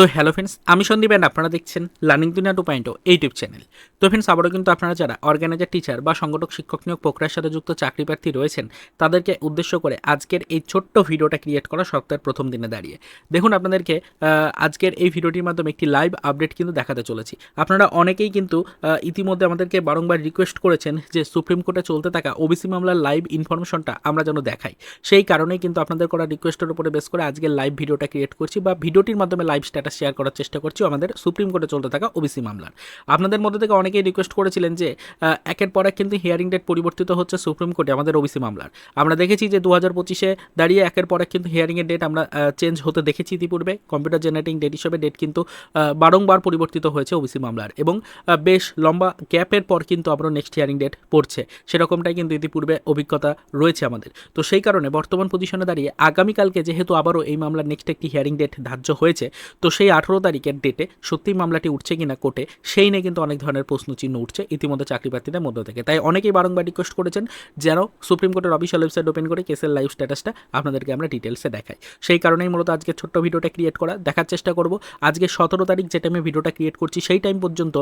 তো hello friends আমি Sandeep and আপনারা দেখছেন learning Duniya two point YouTube channel তো ফ্রেন্ডস আবারও কিন্তু আপনারা যারা অর্গানাইজার টিচার বা সংগঠক, শিক্ষক নিয়োগ প্রক্রিয়ার সাথে যুক্ত চাকরি প্রার্থী রয়েছেন, তাদেরকে উদ্দেশ্য করে আজকের এই ছোট্ট ভিডিওটা ক্রিয়েট করা সপ্তাহের প্রথম দিনে দাঁড়িয়ে। দেখুন আপনাদেরকে আজকের এই ভিডিওটির মাধ্যমে একটি লাইভ আপডেট কিন্তু দেখাতে চলেছি। আপনারা অনেকেই কিন্তু ইতিমধ্যে আমাদেরকে বারংবার রিকোয়েস্ট করেছেন যে সুপ্রিম কোর্টে চলতে থাকা ওবিসি মামলার লাইভ ইনফরমেশনটা আমরা যেন দেখাই। সেই কারণেই কিন্তু আপনাদের করা রিকোয়েস্টের উপরে বেস করে আজকে লাইভ ভিডিওটা ক্রিয়েট করছি বা ভিডিওটির মাধ্যমে লাইভ স্ট্যাটাস শেয়ার করার চেষ্টা করছি। আমাদের সুপ্রিম কোর্টে চলতে থাকা ওবিসি মামলার। আপনাদের মধ্যে থেকে অনেকেই রিকোয়েস্ট করেছিলেন যে একের পর এক কিন্তু হিয়ারিং ডেট পরিবর্তিত হচ্ছে সুপ্রিম কোর্টে আমাদের ওবিসি মামলার। আমরা দেখেছি যে দু হাজার পঁচিশে দাঁড়িয়ে একের পর এক কিন্তু হিয়ারিংয়ের ডেট আমরা চেঞ্জ হতে দেখেছি ইতিপূর্বে। কম্পিউটার জেনারেটিং ডেট হিসেবে ডেট কিন্তু বারংবার পরিবর্তিত হয়েছে ওবিসি মামলার। এবং বেশ লম্বা গ্যাপের পর কিন্তু আবারও নেক্সট হিয়ারিং ডেট পড়ছে। সেরকমটাই কিন্তু ইতিপূর্বে অভিজ্ঞতা রয়েছে আমাদের। তো সেই কারণে বর্তমান পজিশনে দাঁড়িয়ে আগামীকালকে যেহেতু আবারও এই মামলার নেক্সট একটি হিয়ারিং ডেট ধার্য হয়েছে, তো সেই আঠেরো তারিখের ডেটে সত্যিই মামলাটি উঠছে কিনা কোর্টে, সেই নিয়ে কিন্তু অনেক ধরনের প্রশ্ন চিহ্ন উঠছে ইতিমধ্যে চাকরি প্রার্থীদের মধ্য থেকে। তাই অনেকেই বারংবার রিকোয়েস্ট করেছেন যেন সুপ্রিম কোর্টের অফিসিয়াল ওয়েবসাইট ওপেন করে কেসের লাইভ স্ট্যাটাসটা আপনাদেরকে আমরা ডিটেলসে দেখাই। সেই কারণেই মূলত আজকে ছোট্ট ভিডিওটা ক্রিয়েট করা, দেখার চেষ্টা করব। আজকে সতেরো তারিখ যে টাইমে ভিডিওটা ক্রিয়েট করছি, সেই টাইম পর্যন্ত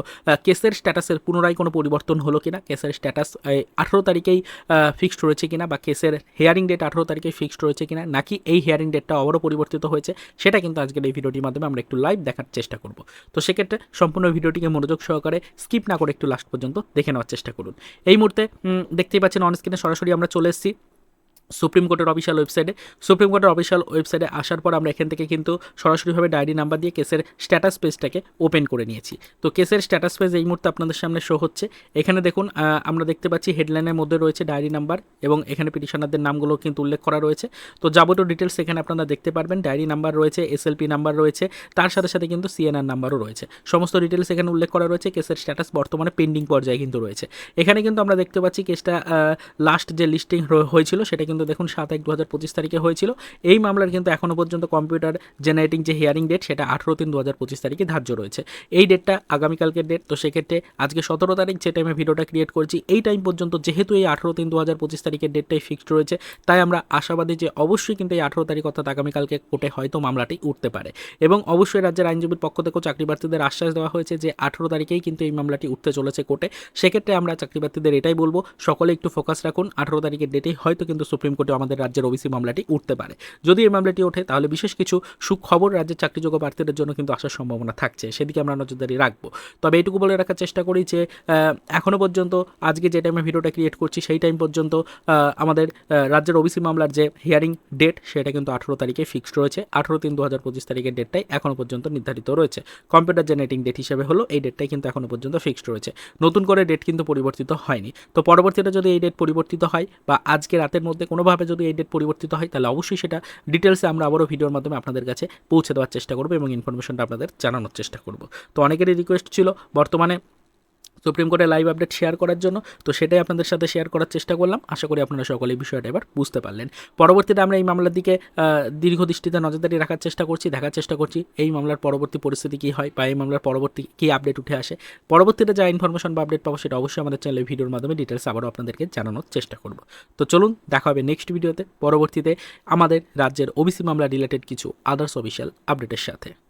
কেসের স্ট্যাটাসের পুনরায় কোনো পরিবর্তন হলো কিনা কেসের স্ট্যাটাস আঠেরো তারিখেই ফিক্সড রয়েছে কিনা বা কেসের হেয়ারিং ডেট আঠেরো তারিখে ফিক্সড রয়েছে কিনা, নাকি এই হেয়ারিং ডেটটা আবারও পরিবর্তিত হয়েছে, সেটা কিন্তু আজকের এই ভিডিওটির মাধ্যমে আমরা একটু লাইভ দেখার চেষ্টা করব। তো সেক্ষেত্রে সম্পূর্ণ ভিডিওটিকে মনোযোগ সহকারে স্কিপ না করে একটু লাস্ট পর্যন্ত দেখে নেওয়ার চেষ্টা করুন। এই মুহূর্তে দেখতেই পাচ্ছেন অন স্ক্রিনে সরাসরি আমরা চলে এসেছি। সুপ্রিম কোর্টের অফিসিয়াল ওয়েবসাইটে সুপ্রিম কোর্টের অফিসিয়াল ওয়েবসাইটে আসার পর আমরা এখান থেকে কিন্তু সরাসরিভাবে ডায়েরি নাম্বার দিয়ে কেসের স্ট্যাটাস পেজটাকে ওপেন করে নিয়েছি। তো কেসের স্ট্যাটাস পেজ এই মুহূর্তে আপনাদের সামনে শো হচ্ছে। এখানে দেখুন আমরা দেখতে পাচ্ছি হেডলাইনের মধ্যে রয়েছে ডায়েরি নাম্বার এবং এখানে পিটিশনারদের নামগুলো কিন্তু উল্লেখ করা রয়েছে। তো যাবতীয় ডিটেলস এখানে আপনারা দেখতে পারবেন। ডায়েরি নাম্বার রয়েছে এসএলপি নাম্বার রয়েছে, তার সাথে সাথে কিন্তু সিএনআর নাম্বারও রয়েছে। সমস্ত ডিটেলস এখানে উল্লেখ করা রয়েছে। কেসের স্ট্যাটাস বর্তমানে পেন্ডিং পর্যায়ে কিন্তু রয়েছে। এখানে কিন্তু আমরা দেখতে পাচ্ছি কেসটা লাস্ট যে লিস্টিং হয়েছিল সেটা কিন্তু দেখুন সাত এক দু হাজার পঁচিশ তারিখে হয়েছিল। এই মামলার কিন্তু এখনও পর্যন্ত কম্পিউটার জেনারেটিং যে হিয়ারিং ডেট, সেটা আঠেরো তিন দু হাজার পঁচিশ তারিখে ধার্য রয়েছে। এই ডেটটা আগামীকালকের ডেট, তো সেক্ষেত্রে আজকে সতেরো তারিখ যে টাইমে ভিডিওটা ক্রিয়েট করছি, এই টাইম পর্যন্ত যেহেতু এই আঠেরো তিন দু হাজার পঁচিশ তারিখের ডেটটাই ফিক্সড রয়েছে, তাই আমরা আশাবাদী যে অবশ্যই কিন্তু এই আঠেরো তারিখ অর্থাৎ আগামীকালকে কোর্টে হয়তো মামলাটি উঠতে পারে। এবং অবশ্যই রাজ্যের আইনজীবীর পক্ষ থেকেও চাকরি প্রার্থীদের আশ্বাস দেওয়া হয়েছে যে আঠেরো তারিখেই কিন্তু এই মামলাটি উঠতে চলেছে কোর্টে। সেক্ষেত্রে আমরা চাকরি প্রার্থীদের এটাই বলব, সকলে একটু ফোকাস রাখুন, আঠেরো তারিখের ডেটেই হয়তো কিন্তু সুপ্রিম কোর্টে আমাদের রাজ্যের ওবিসি মামলাটি উঠতে পারে। যদি এই মামলাটি ওঠে তাহলে বিশেষ কিছু সুখবর রাজ্যের চাকরিযোগ্য প্রার্থীদের জন্য কিন্তু আসার সম্ভাবনা থাকছে। সেদিকে আমরা নজরদারি রাখব। তবে এইটুকু বলে রাখার চেষ্টা করি যে আহ, এখনও পর্যন্ত আজকে যে টাইমে ভিডিওটা ক্রিয়েট করছি সেই টাইম পর্যন্ত আমাদের রাজ্যের ওবিসি মামলার যে হিয়ারিং ডেট সেটা কিন্তু আঠেরো তারিখে ফিক্সড রয়েছে। আঠেরো তিন দু হাজার পঁচিশ তারিখের ডেটটাই এখনও পর্যন্ত নির্ধারিত রয়েছে। কম্পিউটার জেনারেটিং ডেট হিসেবে হলো এই ডেটটাই কিন্তু এখনও পর্যন্ত ফিক্সড রয়েছে। নতুন করে ডেট কিন্তু পরিবর্তিত হয়নি। তো পরবর্তীতে যদি এই ডেট পরিবর্তিত হয় বা আজকে রাতের মধ্যে কোনোভাবে যদি এই ডেট পরিবর্তিত হয়, তাহলে অবশ্যই সেটা ডিটেলসে আমরা আবারও ভিডিওর মাধ্যমে আপনাদের কাছে পৌঁছে দেওয়ার চেষ্টা করব এবং ইনফরমেশনটা আপনাদের জানানোর চেষ্টা করব। তো অনেকেরই রিকোয়েস্ট ছিল, বর্তমানে সুপ্রিম কোর্টে লাইভ আপডেট শেয়ার করার জন্য। তো সেটাই আপনাদের সাথে শেয়ার করার চেষ্টা করলাম। আশা করি আপনারা সকলে এই বিষয়টা এবার বুঝতে পারলেন। পরবর্তীতে আমরা এই মামলার দিকে আহ, দীর্ঘ দৃষ্টিতে নজরদারি রাখার চেষ্টা করছি দেখার চেষ্টা করছি এই মামলার পরবর্তী পরিস্থিতি কী হয় বা এই মামলার পরবর্তী কী আপডেট উঠে আসে। পরবর্তীতে যা ইনফরমেশন বা আপডেট পাবো সেটা অবশ্যই আমাদের চ্যানেলের ভিডিওর মাধ্যমে ডিটেলস আবারও আপনাদেরকে জানানোর চেষ্টা করব। তো চলুন দেখা হবে নেক্সট ভিডিওতে পরবর্তীতে আমাদের রাজ্যের ওবিসি মামলা রিলেটেড কিছু আদার্স অফিসিয়াল আপডেটের সাথে।